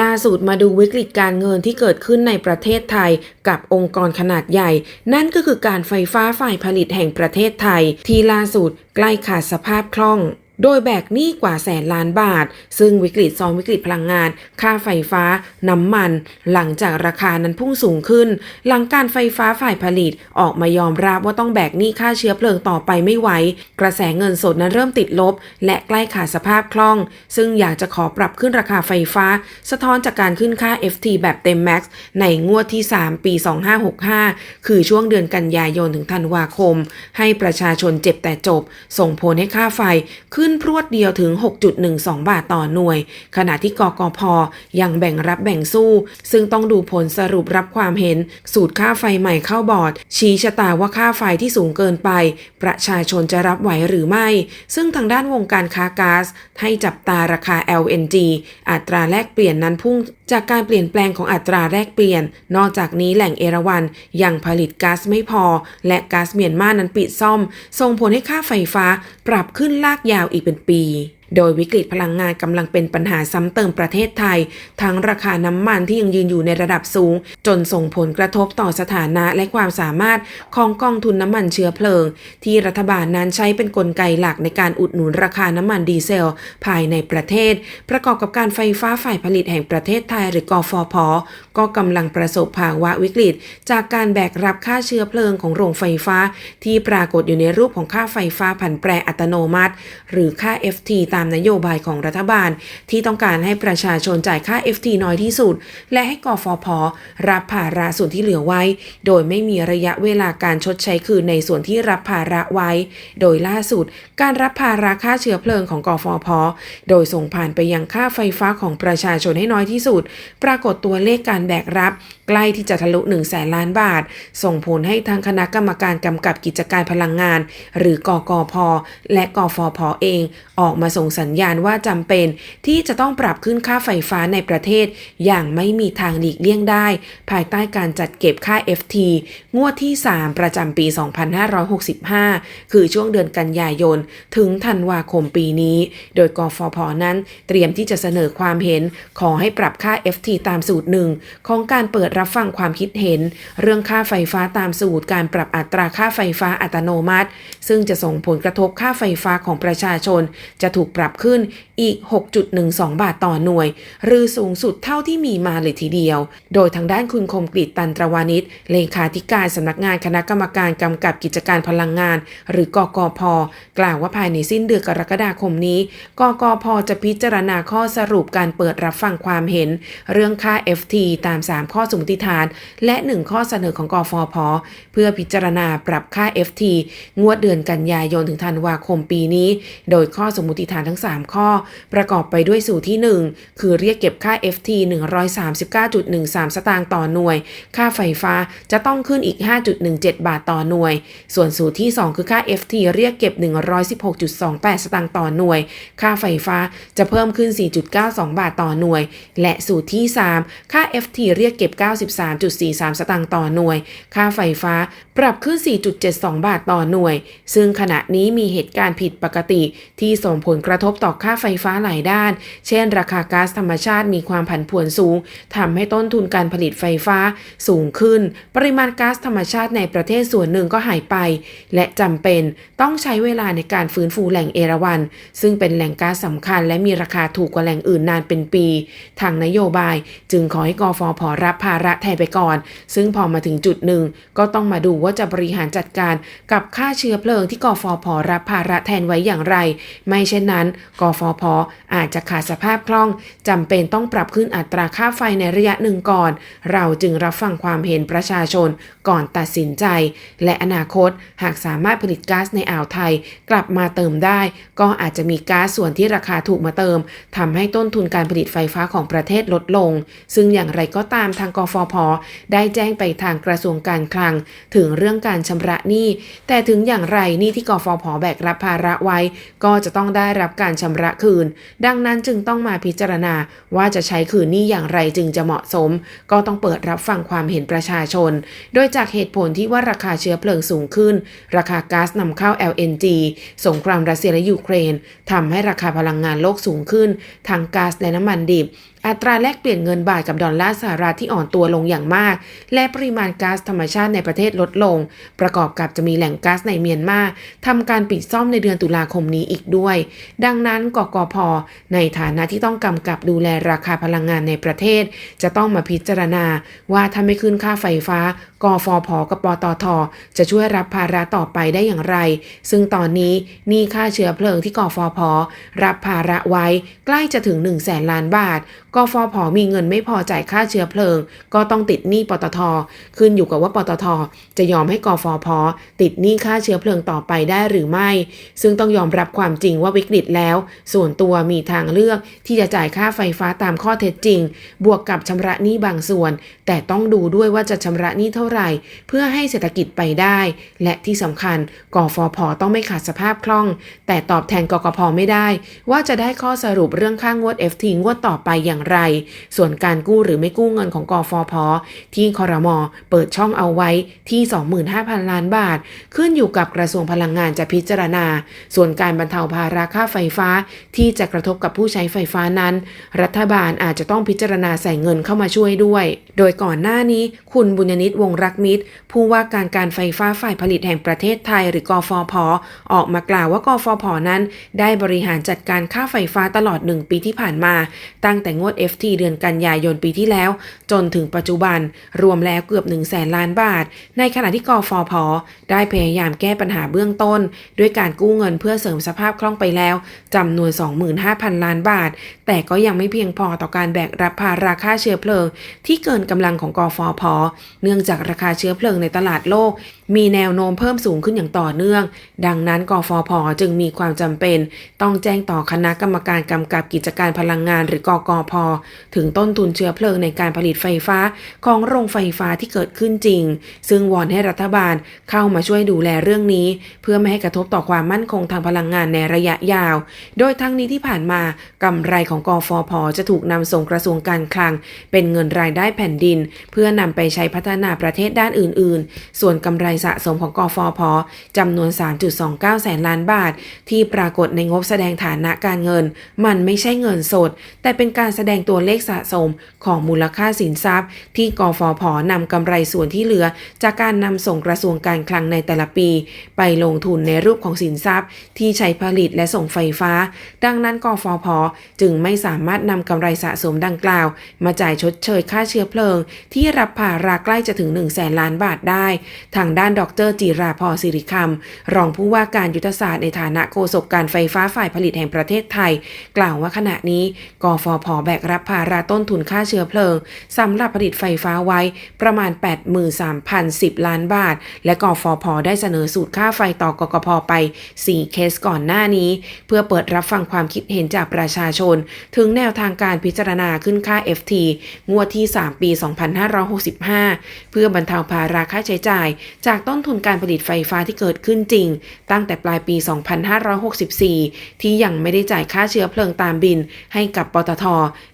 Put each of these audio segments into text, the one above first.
ล่าสุดมาดูวิกฤตการเงินที่เกิดขึ้นในประเทศไทย กับองค์กรขนาดใหญ่ นั่นก็คือการไฟฟ้าฝ่ายผลิตแห่งประเทศไทย ที่ล่าสุดใกล้ขาดสภาพคล่อง โดยแบกหนี้กว่าแสนล้านบาท ซึ่งวิกฤตซ้อนวิกฤตพลังงาน ค่าไฟฟ้า น้ำมัน หลังจากราคานั้นพุ่งสูงขึ้น หลังการไฟฟ้าฝ่ายผลิตออกมายอมรับว่าต้องแบกหนี้ค่าเชื้อเพลิงต่อไปไม่ไหว กระแสเงินสดนั้นเริ่มติดลบ และใกล้ขาดสภาพคล่อง ซึ่งอยากจะขอปรับขึ้นราคาไฟฟ้า สะท้อนจากการขึ้นค่า FT แบบเต็มแม็กซ์ในงวดที่ 3 ปี 2565 คือช่วงเดือนกันยายนถึงธันวาคม ให้ประชาชนเจ็บแต่จบ ส่งผลให้ค่าไฟขึ้นึ้นพรวดเดียวถึง 6.12 บาทต่อหน่วย ขณะที่กกพยังแบ่งรับแบ่งสู้ ซึ่งต้องดูผลสรุปรับความเห็น สูตรค่าไฟใหม่เข้าบอร์ด ชี้ชะตาว่าค่าไฟที่สูงเกินไป ประชาชนจะรับไหวหรือไม่ ซึ่งทางด้านวงการค้าก๊าซให้จับตาราคา LNG อัตราแลกเปลี่ยนนั้นพุ่ง จากการเปลี่ยนแปลงของอัตราแลกเปลี่ยน นอกจากนี้แหล่งเอราวันยังผลิตก๊าซไม่พอ และก๊าซเมียนมานั้นปิดซ่อม ส่งผลให้ค่าไฟฟ้าปรับขึ้นลากยาวอีกเป็นปี โดยวิกฤตพลังงานกำลังเป็นปัญหาซ้ำเติมประเทศไทย ทั้งราคาน้ำมันที่ยังยืนอยู่ในระดับสูง จนส่งผลกระทบต่อสถานะและความสามารถของกองทุนน้ำมันเชื้อเพลิง ที่รัฐบาลนั้นใช้เป็นนกลไกหลักในการอุดหนุนราคาน้ำมันดีเซล ภายในประเทศ ประกอบกับการไฟฟ้าฝ่ายผลิตแห่งประเทศไทยหรือกฟผก็กำลังประสบภาวะวิกฤต จากการแบกรับค่าเชื้อเพลิงของโรงไฟฟ้า ที่ปรากฏอยู่ในรูปของค่าไฟฟ้าผันแปรอัตโนมัติ หรือค่า FT ตามนโยบายของรัฐบาล ที่ต้องการให้ประชาชนจ่ายค่า FT น้อยที่สุด และให้กฟผรับภาระส่วนที่เหลือไว้ โดยไม่มีระยะเวลาการชดใช้คืนในส่วนที่รับภาระไว้ โดยล่าสุด การรับภาระค่าเชื้อเพลิงของกฟผโดยส่งผ่านไปยังค่าไฟฟ้าของประชาชนให้น้อยที่สุด ปรากฏตัวเลขการแบกรับ ใกล้ที่จะทะลุ1 0 0 0 0แสนล้านบาท ส่งผลให้ทางคณะกรรมการกำกับกิจการพลังงาน หรือกกพและกฟผเอง ออกมาส่งสัญญาณว่าจำเป็น ที่จะต้องปรับขึ้นค่าไฟฟ้าในประเทศ อย่างไม่มีทางหลีกเลี่ยงได้ ภายใต้การจัดเก็บค่า FT งวดที่ 3 ประจำปี 2565 คือช่วงเดือนกันยายน ถึงธันวาคมปีนี้ โดยกฟผนั้นเตรียมที่จะเสนอความเห็น ขอให้ปรับค่า FT ตามสูตรหนึ่งของการเปิดรับฟังความคิดเห็น เรื่องค่าไฟฟ้าตามสูตรการปรับอัตราค่าไฟฟ้าอัตโนมัติ ซึ่งจะส่งผลกระทบค่าไฟฟ้าของประชาชน จะถูกปรับขึ้นอีก 6.12 บาทต่อหน่วย หรือสูงสุดเท่าที่มีมาเลยทีเดียว โดยทางด้านคุณคมกริตตันตรวานิชเลขาธิการสำนักงานคณะกรรมการกำกับกิจการพลังงาน หรือกกพ กล่าวว่าภายในสิ้นเดือนกรกฎาคมนี้ กกพ จะพิจารณาข้อสรุปการเปิดรับฟังความเห็น เรื่องค่า FT ตาม 3 ข้อสมมติฐาน และ 1 ข้อเสนอของกฟผเพื่อพิจารณาปรับค่า FT งวดเดือนกันยายนถึงธันวาคมปีนี้ โดยข้อสมมติฐานทั้ง 3 ข้อ ประกอบไปด้วยสูตรที่ 1 คือเรียกเก็บค่า FT 139.13 สตางค์ต่อหน่วย ค่าไฟฟ้าจะต้องขึ้นอีก 5.17 บาทต่อหน่วย ส่วนสูตรที่ 2 คือค่า FT เรียกเก็บ 116.28 สตางค์ต่อหน่วย ค่าไฟฟ้าจะเพิ่มขึ้น 4.92 บาทต่อหน่วย และสูตรที่ 3 ค่า FT เรียกเก็บ 93.43 สตางค์ต่อหน่วย ค่าไฟฟ้าปรับขึ้น 4.72 บาทต่อหน่วย ซึ่งขณะนี้มีเหตุการณ์ผิดปกติที่ส่งผลกระทบต่อค่าไฟฟ้าหลายด้าน เช่น ราคาก๊าซธรรมชาติมีความผันผวนสูงทำให้ต้นทุนการผลิตไฟฟ้าสูงขึ้น ปริมาณก๊าซธรรมชาติในประเทศส่วนหนึ่งก็หายไป และจำเป็นต้องใช้เวลาในการฟื้นฟูแหล่งเอราวัน ซึ่งเป็นแหล่งก๊าซสำคัญ และมีราคาถูกกว่าแหล่งอื่นนานเป็นปี ทางนโยบาย จึงขอให้กฟผรับภาระแทนไปก่อน ซึ่งพอมาถึงจุดหนึ่งก็ต้องมาดูว่าจะบริหารจัดการกับค่าเชื้อเพลิงที่กฟผรับภาระแทนไว้อย่างไร ไม่เช่นนั้นกฟผอาจจะขาดสภาพคล่องจำเป็นต้องปรับขึ้นอัตราค่าไฟในระยะหนึ่งก่อน เราจึงรับฟังความเห็นประชาชนก่อนตัดสินใจ และอนาคตหากสามารถผลิตก๊าซในอ่าวไทยกลับมาเติมได้ ก็อาจจะมีก๊าซส่วนที่ราคาถูกมาเติมทำให้ต้นทุนการผลิตไฟฟ้าของประเทศลดลง ซึ่งอย่างไรก็ตามทางกฟผได้แจ้งไปทางกระทรวงการคลัง ถึงเรื่องการชำระหนี้ แต่ถึงอย่างไรหนี้ที่กฟผแบกรับภาระไว้ ก็จะต้องได้รับการชำระคืน ดังนั้นจึงต้องมาพิจารณาว่าจะใช้คืนหนี้อย่างไรจึงจะเหมาะสม ก็ต้องเปิดรับฟังความเห็นประชาชน โดยจากเหตุผลที่ว่าราคาเชื้อเพลิงสูงขึ้น ราคาก๊าซนำเข้า LNG สงครามรัสเซียและยูเครนทำให้ราคาพลังงานโลกสูงขึ้นทั้งก๊าซและน้ำมันดิบ อัตราแลกเปลี่ยนเงินบาทกับดอลลาร์สหรัฐที่อ่อนตัวลงอย่างมาก และปริมาณก๊าซธรรมชาติในประเทศลดลง ประกอบกับจะมีแหล่งก๊าซในเมียนมาทำการปิดซ่อมในเดือนตุลาคมนี้อีกด้วย ดังนั้นกกพ ในฐานะที่ต้องกำกับดูแลราคาพลังงานในประเทศ จะต้องมาพิจารณาว่าถ้าไม่ขึ้นค่าไฟฟ้า กฟผกับปตท จะช่วยรับภาระต่อไปได้อย่างไร ซึ่งตอนนี้หนี้ค่าเชื้อเพลิงที่กฟผรับภาระไว้ใกล้จะถึง1 0 0 0 0แสนล้านบาท กฟผมีเงินไม่พอจ่ายค่าเชื้อเพลิง ก็ต้องติดหนี้ปตท ขึ้นอยู่กับว่าปตท จะยอมให้กฟผติดหนี้ค่าเชื้อเพลิงต่อไปได้หรือไม่ ซึ่งต้องยอมรับความจริงว่าวิกฤตแล้ว ส่วนตัวมีทางเลือกที่จะจ่ายค่าไฟฟ้าตามข้อเท็จจริง บวกกับชำระหนี้บางส่วน แต่ต้องดูด้วยว่าจะชำระหนี้เท่าไหร่ เพื่อให้เศรษฐกิจไปได้ และที่สำคัญกฟผต้องไม่ขาดสภาพคล่อง แต่ตอบแทนกกพไม่ได้ ว่าจะได้ข้อสรุปเรื่องค่างวด FT งวดต่อไปอย่างไร ส่วนการกู้หรือไม่กู้เงินของกฟผที่คอรมอเปิดช่องเอาไว้ที่ 25,000 ล้านบาท ขึ้นอยู่กับกระทรวงพลังงานจะพิจารณา ส่วนการบรรเทาภาระค่าไฟฟ้าที่จะกระทบกับผู้ใช้ไฟฟ้านั้น รัฐบาลอาจจะต้องพิจารณาใส่เงินเข้ามาช่วยด้วย โดยก่อนหน้านี้คุณบุญยนิตวงศ์รักมิตร ผู้ว่าการการไฟฟ้าฝ่ายผลิตแห่งประเทศไทยหรือกฟผออกมากล่าวว่ากฟผนั้น ได้บริหารจัดการค่าไฟฟ้าตลอด 1 ปีที่ผ่านมา ตั้งแต่งวด FT เดือนกันยายนปีที่แล้ว จนถึงปัจจุบัน รวมแล้วเกือบ1 0 0 0 0แสนล้านบาท ในขณะที่กฟผได้พยายามแก้ปัญหาเบื้องต้น ด้วยการกู้เงินเพื่อเสริมสภาพคล่องไปแล้วจำนวน 25,000 ล้านบาท แต่ก็ยังไม่เพียงพอต่อการแบกรับภาระค่าเชื้อเพลิง ที่เกินกำลังของกฟผเนื่องจากราคาเชื้อเพลิงในตลาดโลก มีแนวโน้มเพิ่มสูงขึ้นอย่างต่อเนื่อง ดังนั้นกฟผจึงมีความจำเป็น ต้องแจ้งต่อคณะกรรมการกำกับกิจการพลังงานหรือกกพถึงต้นทุนเชื้อเพลิงในการผลิตไฟฟ้าของโรงไฟฟ้าที่เกิดขึ้นจริง ซึ่งวอนให้รัฐบาลเข้ามาช่วยดูแลเรื่องนี้ เพื่อไม่ให้กระทบต่อความมั่นคงทางพลังงานในระยะยาว โดยทั้งนี้ที่ผ่านมากำไรของกฟผจะถูกนำส่งกระทรวงการคลัง เป็นเงินรายได้แผ่นดิน เพื่อนำไปใช้พัฒนาประเทศด้านอื่น ๆ ส่วนกำไรสะสมของกฟผจำนวน 3.29 แสนล้านบาท ที่ปรากฏในงบแสดงฐานะการเงิน มันไม่ใช่เงินสด แต่เป็นการแสดงตัวเลขสะสมของมูลค่าสินทรัพย์ ที่กฟผนำกำไรส่วนที่เหลือ จากการนำส่งกระทรวงการคลังในแต่ละปี ไปลงทุนในรูปของสินทรัพย์ ที่ใช้ผลิตและส่งไฟฟ้า ดังนั้นกฟผจึงไม่สามารถนำกำไรสะสมดังกล่าว มาจ่ายชดเชยค่าเชื้อเพลิง ที่รับภาระใกล้จะถึง1แสนล้านบาทได้ ทางด้านดรจิราพรสิริคำรองผู้ว่าการยุทธศาสตร์ในฐานะโฆษกการไฟฟ้าฝ่ายผลิตแห่งประเทศไทย กล่าวว่าขณะนี้กฟผแบกรับภาระต้นทุนค่าเชื้อเพลิงสำหรับผลิตไฟฟ้าไว้ประมาณ 83,010 ล้านบาท และกฟผได้เสนอสูตรค่าไฟต่อกกพไป 4 เคสก่อนหน้านี้ เพื่อเปิดรับฟังความคิดเห็นจากประชาชน ถึงแนวทางการพิจารณาขึ้นค่า FT งวดที่ 3 ปี 2565 เพื่อบรรเทาภาระค่าใช้จ่ายจากากต้นทุนการผลิตไฟฟ้าที่เกิดขึ้นจริง ตั้งแต่ปลายปี 2564 ที่ยังไม่ได้จ่ายค่าเชื้อเพลิงตามบินให้กับปตท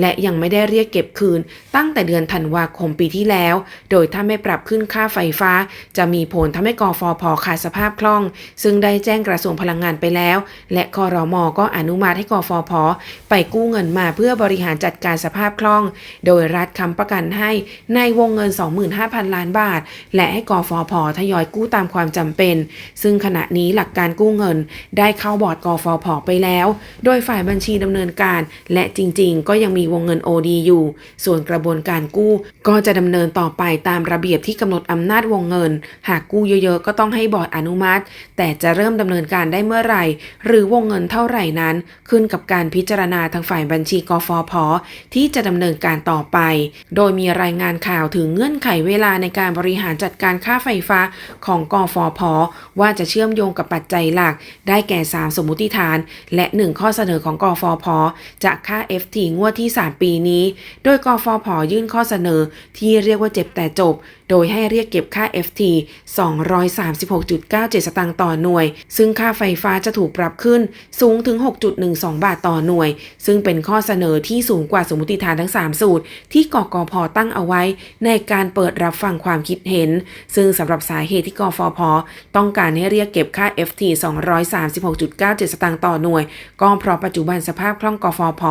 และยังไม่ได้เรียกเก็บคืน ตั้งแต่เดือนธันวาคมปีที่แล้ว โดยถ้าไม่ปรับขึ้นค่าไฟฟ้า จะมีผลทำให้กฟผขาดสภาพคล่อง ซึ่งได้แจ้งกระทรวงพลังงานไปแล้ว และคอรมอก็อนุมัติให้กฟผไปกู้เงินมาเพื่อบริหารจัดการสภาพคล่อง โดยรัฐค้ำประกันให้ในวงเงิน 25,000 ล้านบาท และให้กฟผทยอยกู้ตามความจำเป็น ซึ่งขณะนี้หลักการกู้เงิน ได้เข้าบอร์ดกฟผไปแล้ว โดยฝ่ายบัญชีดำเนินการ และจริงๆ ก็ยังมีวงเงิน OD อยู่ ส่วนกระบวนการกู้ ก็จะดำเนินต่อไปตามระเบียบที่กำหนดอำนาจวงเงิน หากกู้เยอะๆ ก็ต้องให้บอร์ดอนุมัติ แต่จะเริ่มดำเนินการได้เมื่อไหร่ หรือวงเงินเท่าไหร่นั้น ขึ้นกับการพิจารณาทางฝ่ายบัญชีกฟผที่จะดำเนินการต่อไป โดยมีรายงานข่าวถึงเงื่อนไขเวลาในการบริหารจัดการค่าไฟฟ้าของกฟผว่าจะเชื่อมโยงกับปัจจัยหลัก ได้แก่ 3 สมมุติฐาน และ 1 ข้อเสนอของกฟผจะค่า FT งวดที่ 3 ปีนี้ โดยกฟผยื่นข้อเสนอที่เรียกว่าเจ็บแต่จบโดยให้เรียกเก็บค่า FT 236.97 สตางค์ต่อหน่วย ซึ่งค่าไฟฟ้าจะถูกปรับขึ้นสูงถึง 6.12 บาทต่อหน่วย ซึ่งเป็นข้อเสนอที่สูงกว่าสมมติฐานทั้ง 3 สูตร ที่กกพตั้งเอาไว้ ในการเปิดรับฟังความคิดเห็น ซึ่งสำหรับสาเหตุที่กฟพต้องการให้เรียกเก็บค่า FT 236.97 สตางค์ต่อหน่วย ก็เพราะปัจจุบันสภาพคล่องกฟพ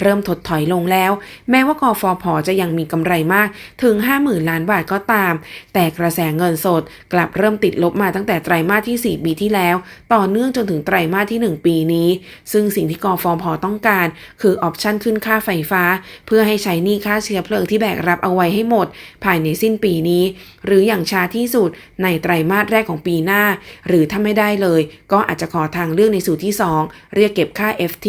เริ่มถดถอยลงแล้ว แม้ว่ากฟพจะยังมีกำไรมากถึง 50,000 ล้านบาทก็ตามแต่กระแสเงินสดกลับเริ่มติดลบมาตั้งแต่ไตรมาสที่ 4 ปีที่แล้ว ต่อเนื่องจนถึงไตรมาสที่ 1 ปีนี้ ซึ่งสิ่งที่กอฟอพอต้องการ คือออปชั่นขึ้นค่าไฟฟ้า เพื่อให้ใช้หนี้ค่าเชื้อเพลิงที่แบกรับเอาไว้ให้หมด ภายในสิ้นปีนี้ หรืออย่างช้าที่สุดในไตรมาสแรกของปีหน้า หรือถ้าไม่ได้เลย ก็อาจจะขอทางเลือกในสูตรที่ 2 เรียกเก็บค่า FT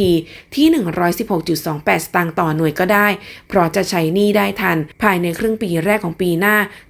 ที่ 116.28 สตางค์ต่อหน่วยก็ได้ เพราะจะใช้หนี้ได้ทัน ภายในครึ่งปีแรกของปีหน้า